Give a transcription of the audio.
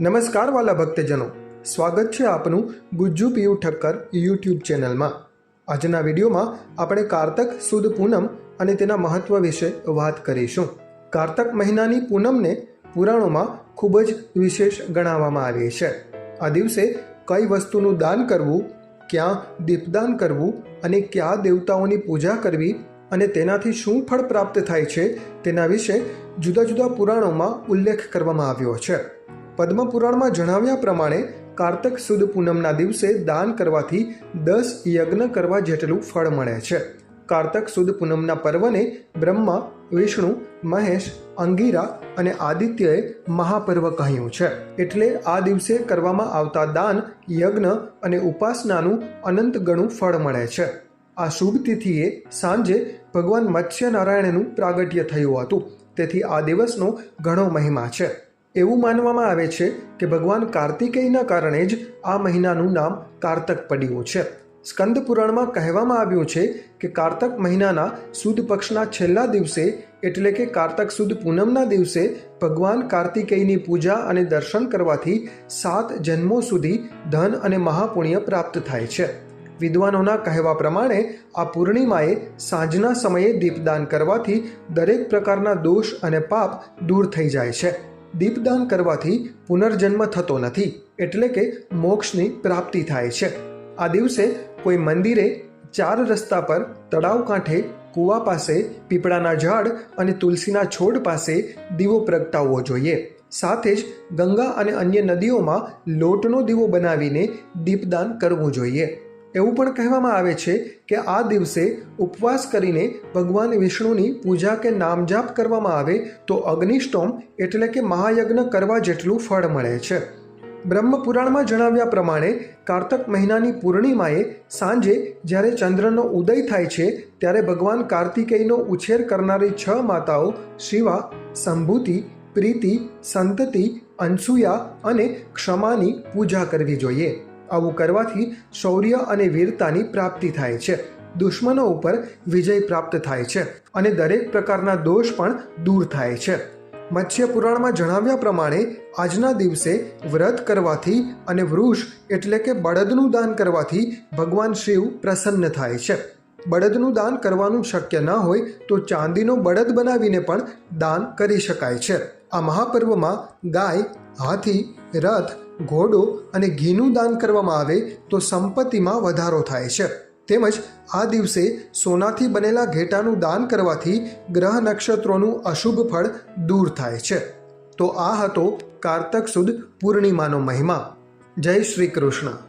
નમસ્કાર વાલા ભક્તજનો. સ્વાગત છે આપનું ગુજ્જુ પીયુ ઠક્કર યુટ્યુબ ચેનલમાં. આજના વિડીયોમાં આપણે કારતક સુદ પૂનમ અને તેના મહત્વ વિશે વાત કરીશું. કારતક મહિનાની પૂનમને પુરાણોમાં ખૂબ જ વિશેષ ગણાવવામાં આવે છે. આ દિવસે કઈ વસ્તુનું દાન કરવું, ક્યાં દીપદાન કરવું અને કયા દેવતાઓની પૂજા કરવી અને તેનાથી શું ફળ પ્રાપ્ત થાય છે તેના વિશે જુદા જુદા પુરાણોમાં ઉલ્લેખ કરવામાં આવ્યો છે. પદ્મપુરાણમાં જણાવ્યા પ્રમાણે કારતક સુદ પૂનમના દિવસે દાન કરવાથી દસ યજ્ઞ કરવા જેટલું ફળ મળે છે. કારતક સુદ પૂનમના પર્વને બ્રહ્મા, વિષ્ણુ, મહેશ, અંગીરા અને આદિત્યએ મહાપર્વ કહ્યું છે. એટલે આ દિવસે કરવામાં આવતા દાન, યજ્ઞ અને ઉપાસનાનું અનંત ગણું ફળ મળે છે. આ શુભ તિથિએ સાંજે ભગવાન મત્સ્યનારાયણનું પ્રાગટ્ય થયું હતું. તેથી આ દિવસનો ઘણો મહિમા છે. એવું માનવામાં આવે છે કે ભગવાન કાર્તિકેયના કારણે જ આ મહિનાનું નામ કારતક પડ્યું છે. સ્કંદ પુરાણમાં કહેવામાં આવ્યું છે કે કારતક મહિનાના સુદ પક્ષના છેલ્લા દિવસે એટલે કે કારતક સુદ પૂનમના દિવસે ભગવાન કાર્તિકેયની પૂજા અને દર્શન કરવાથી સાત જન્મો સુધી ધન અને મહાપુણ્ય પ્રાપ્ત થાય છે. વિદ્વાનોના કહેવા પ્રમાણે આ પૂર્ણિમાએ સાંજના સમયે દીપદાન કરવાથી દરેક પ્રકારના દોષ અને પાપ દૂર થઈ જાય છે. દીપદાન કરવાથી પુનર્જન્મ થતો નથી, એટલે કે મોક્ષની પ્રાપ્તિ થાય છે. આ દિવસે કોઈ મંદિરે ચાર રસ્તા પર તળાવ કાંઠે કૂવા પાસે, પીપળાના ઝાડ અને તુલસીના છોડ પાસે દીવો પ્રગટાવવો જોઈએ. સાથે જ ગંગા અને અન્ય નદીઓમાં લોટનો દીવો બનાવીને દીપદાન કરવું જોઈએ. એવું પણ કહેવામાં આવે છે કે આ દિવસે ઉપવાસ કરીને ભગવાન વિષ્ણુની પૂજા કે નામજાપ કરવામાં આવે તો અગ્નિષ્ટોમ એટલે કે મહાયજ્ઞ કરવા જેટલું ફળ મળે છે. બ્રહ્મપુરાણમાં જણાવ્યા પ્રમાણે કારતક મહિનાની પૂર્ણિમાએ સાંજે જ્યારે ચંદ્રનો ઉદય થાય છે ત્યારે ભગવાન કાર્તિકેયનો ઉછેર કરનારી છ માતાઓ શિવા, સંભૂતિ, પ્રીતિ, સંતતિ, અનસુયા અને ક્ષમાની પૂજા કરવી જોઈએ. આવું કરવાથી શૌર્ય અને વીરતાની પ્રાપ્તિ થાય છે. દુશ્મનો ઉપર વિજય પ્રાપ્ત થાય છે અને દરેક પ્રકારના દોષ પણ દૂર થાય છે. મત્સ્ય પુરાણમાં જણાવ્યા પ્રમાણે, આજના દિવસે વ્રત કરવાથી અને વૃષ એટલે કે બળદનું દાન કરવાથી ભગવાન શિવ પ્રસન્ન થાય છે. બળદનું દાન કરવાનું શક્ય ન હોય તો ચાંદીનો બળદ બનાવીને પણ દાન કરી શકાય છે. આ મહાપર્વમાં ગાય, હાથી, રથ ઘોડો અને ઘીનું દાન કરવામાં આવે તો સંપત્તિમાં વધારો થાય છે. તેમજ આ દિવસે સોનાથી બનેલા ઘેટાનું દાન કરવાથી ગ્રહ નક્ષત્રોનું અશુભ ફળ દૂર થાય છે. તો આ હતો કારતક સુદ પૂર્ણિમાનો મહિમા. જય શ્રી કૃષ્ણ.